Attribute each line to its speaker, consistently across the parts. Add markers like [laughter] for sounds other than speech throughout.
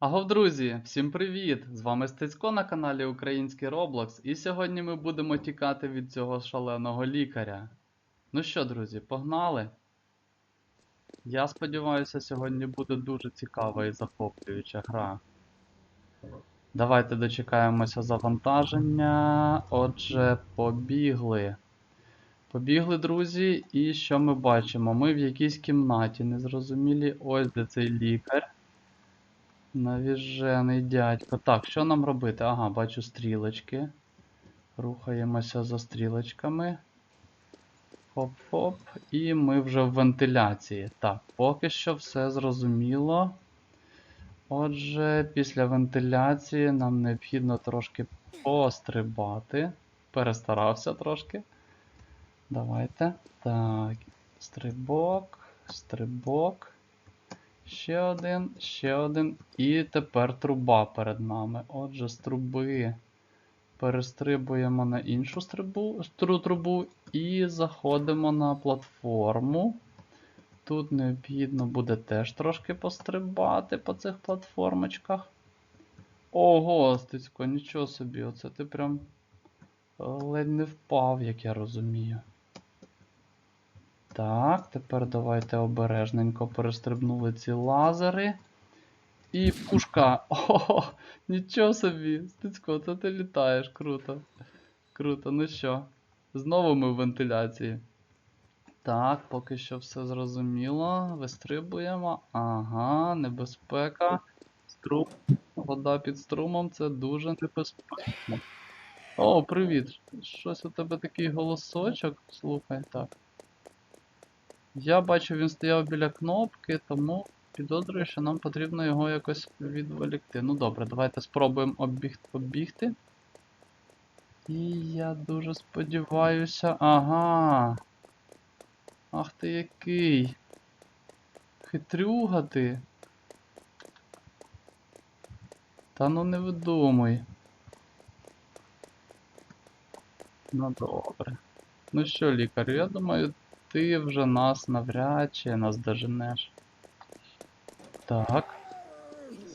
Speaker 1: Агов, друзі, всім привіт! З вами Стецько на каналі Український Roblox, і сьогодні ми будемо тікати від цього шаленого лікаря. Ну що, друзі, погнали? Я сподіваюся, сьогодні буде дуже цікава і захоплююча гра. Давайте дочекаємося завантаження. Отже, побігли. Побігли, друзі, і що ми бачимо? Ми в якійсь кімнаті незрозумілі. Ось де цей лікар. Навіжений дядько. Так, що нам робити? Ага, бачу стрілочки. Рухаємося за стрілочками. Хоп-хоп. І ми вже в вентиляції. Так, поки що все зрозуміло. Отже, після вентиляції нам необхідно трошки пострибати. Перестарався трошки. Давайте. Так. Стрибок, стрибок. Ще один, ще один. І тепер труба перед нами. Отже, з труби перестрибуємо на іншу стрибу, трубу і заходимо на платформу. Тут необхідно буде теж трошки пострибати по цих платформочках. Ого, Стецько, нічого собі, оце ти прям е, ледь не впав, як я розумію. Так, тепер давайте обережненько перестрибнули ці лазери. І пушка. [laughs] О, нічого собі. Стецько, це ти літаєш. Круто. Круто. Ну що, знову ми в вентиляції. Так, поки що все зрозуміло. Вистрибуємо. Ага, небезпека. Струм. Вода під струмом це дуже небезпечно. О, привіт. Щось у тебе такий голосочок. Слухай, так. Я бачу, він стояв біля кнопки, тому підозрюю, що нам потрібно його якось відволікти. Ну добре, давайте спробуємо оббіг... оббігти. І я дуже сподіваюся. Ага. Ах ти який. Хитрюга ти. Та ну не видумуй. Ну добре. Ну що, лікар, я думаю, ти вже нас навряд чи нас доженеш. Так.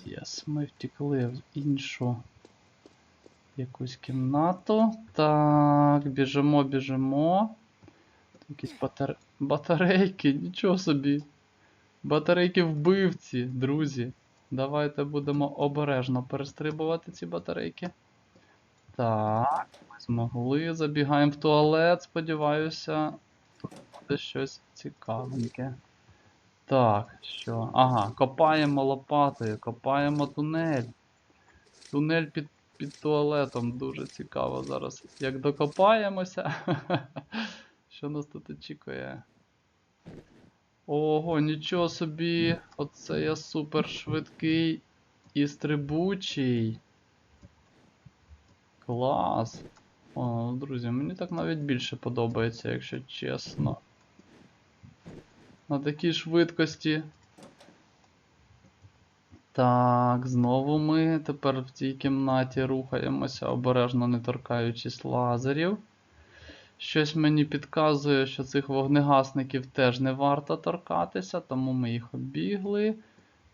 Speaker 1: Єс, ми втекли в іншу якусь кімнату. Так, біжимо, біжимо. Якісь батар... батарейки, нічого собі. Батарейки вбивці, друзі. Давайте будемо обережно перестрибувати ці батарейки. Так, ми змогли. Забігаємо в туалет, сподіваюся. Буде щось цікавеньке. Так, що? Ага, копаємо лопатою, копаємо тунель. Тунель під, під туалетом. Дуже цікаво зараз. Як докопаємося. [laughs] Що нас тут очікує? Ого, нічого собі. Оце я супер швидкий і стрибучий. Клас. О, друзі, мені так навіть більше подобається, якщо чесно. На такій швидкості. Так, знову ми тепер в цій кімнаті рухаємося, обережно не торкаючись лазерів. Щось мені підказує, що цих вогнегасників теж не варто торкатися, тому ми їх обігли.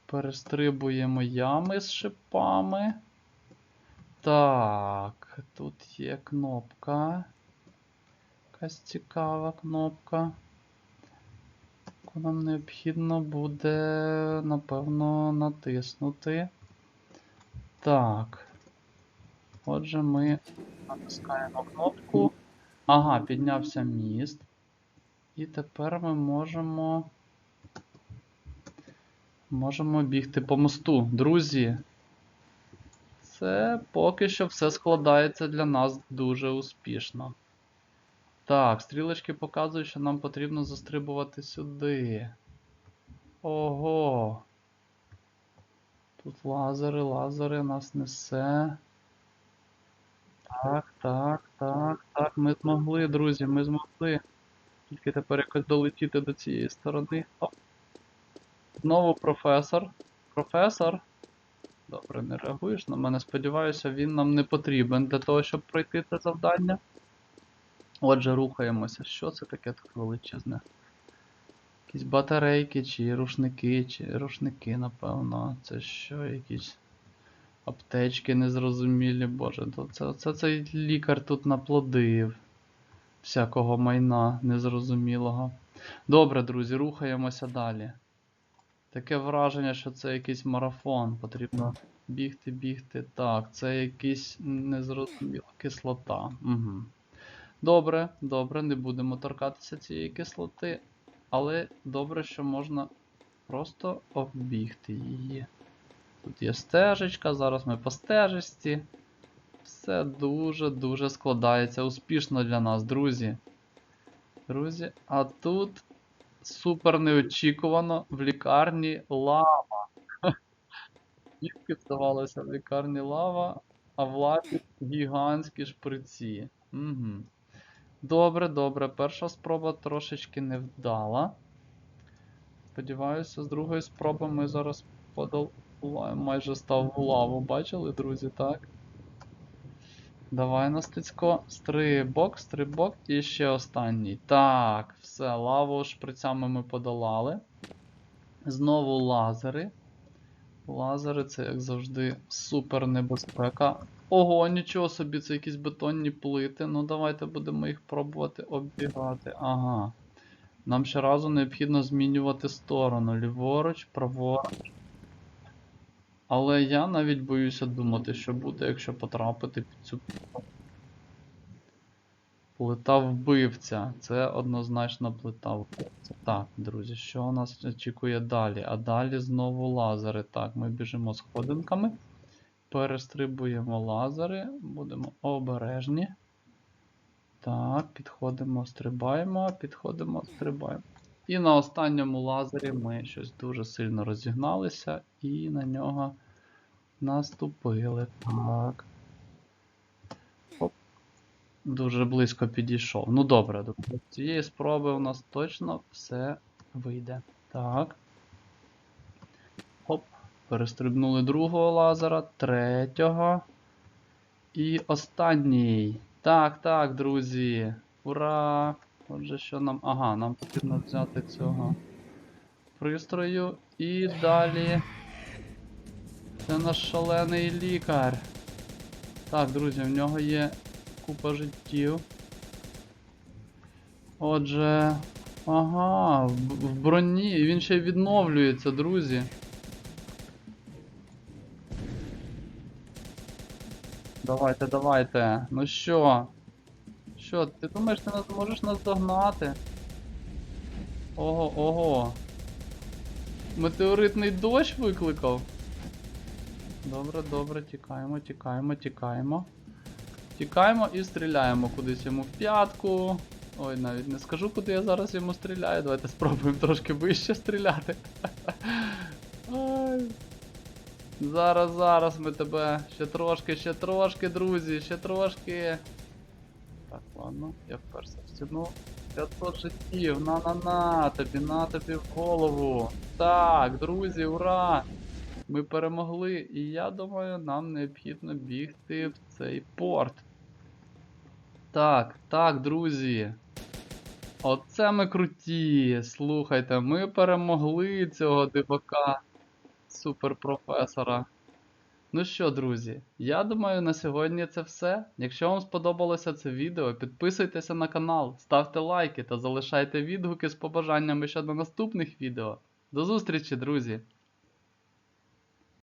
Speaker 1: Перестрибуємо ями з шипами. Так, тут є кнопка. Якась цікава кнопка. Яку нам необхідно буде, напевно, натиснути. Так. Отже, ми натискаємо кнопку. Ага, піднявся міст. І тепер ми можемо. Можемо бігти по мосту. Друзі, це поки що все складається для нас дуже успішно. Так, стрілочки показують, що нам потрібно застрибувати сюди. Ого. Тут лазери, лазери нас несе. Так, так, так, так, ми змогли, друзі, ми змогли. Тільки тепер якось долетіти до цієї сторони. Оп. Знову професор. Професор. Добре, не реагуєш на мене. Сподіваюся, він нам не потрібен для того, щоб пройти це завдання. Отже, рухаємося. Що це таке таке величезне? Якісь батарейки, чи рушники, чи рушники, напевно. Це що, якісь аптечки незрозумілі, боже, то це, це цей лікар тут наплодив всякого майна незрозумілого. Добре, друзі, рухаємося далі. Таке враження, що це якийсь марафон. Потрібно бігти, бігти. Так, це якийсь незрозуміла кислота. Угу. Добре, добре, не будемо торкатися цієї кислоти. Але добре, що можна просто оббігти її. Тут є стежечка, зараз ми по стежечці. Все дуже-дуже складається успішно для нас, друзі. Друзі, а тут супер неочікувано в лікарні лава. [laughs] Тільки здавалося в лікарні лава, а в гігантські шприці. Угу. Добре, добре. Перша спроба трошечки не вдала. Сподіваюся, з другої спроби ми зараз подолаємо. Майже став в лаву. Бачили, друзі, так? Давай, Настицько. Стрибок, стрибок і ще останній. Так, все, лаву шприцями ми подолали. Знову лазери. Лазери це, як завжди, супер небезпека. Ого, нічого собі, це якісь бетонні плити. Ну, давайте будемо їх пробувати оббігати. Ага. Нам ще разу необхідно змінювати сторону. Ліворуч, праворуч. Але я навіть боюся думати, що буде, якщо потрапити під цю. Плита вбивця. Це однозначно плита вбивця. Так, друзі, що нас очікує далі? А далі знову лазери. Так, ми біжимо сходинками. Перестрибуємо лазери. Будемо обережні. Так, підходимо, стрибаємо, підходимо, стрибаємо. І на останньому лазері ми щось дуже сильно розігналися і на нього наступили. Так. Оп. Дуже близько підійшов. Ну добре, до цієї спроби у нас точно все вийде. Так. Оп. Перестрибнули другого лазера, третього. І останній. Так, так, друзі. Ура! Отже, що нам. Ага, нам потрібно взяти цього пристрою. І далі. Це наш шалений лікар. Так, друзі, в нього є купа життів. Отже. Ага, в, броні. І він ще й відновлюється, друзі. Давайте, давайте. Ну що? Що, ти думаєш, ти нас можеш нас догнати? Ого, ого. Метеоритний дощ викликав. Добре, добре, тікаємо, тікаємо, тікаємо. Тікаємо і стріляємо кудись йому в п'ятку. Ой, навіть не скажу, куди я зараз йому стріляю. Давайте спробуємо трошки вище стріляти. [laughs] Ай. Зараз, зараз ми тебе. Ще трошки, ще трошки, друзі, ще трошки. Ладно, я вперся в стіну. 500 життів, на-на-на, тобі на тобі в голову. Так, друзі, ура! Ми перемогли, і я думаю, нам необхідно бігти в цей порт. Так, так, друзі. Оце ми круті. Слухайте, ми перемогли цього дивака суперпрофесора. Ну що, друзі, я думаю, на сьогодні це все. Якщо вам сподобалося це відео, підписуйтеся на канал, ставте лайки та залишайте відгуки з побажаннями щодо наступних відео. До зустрічі, друзі!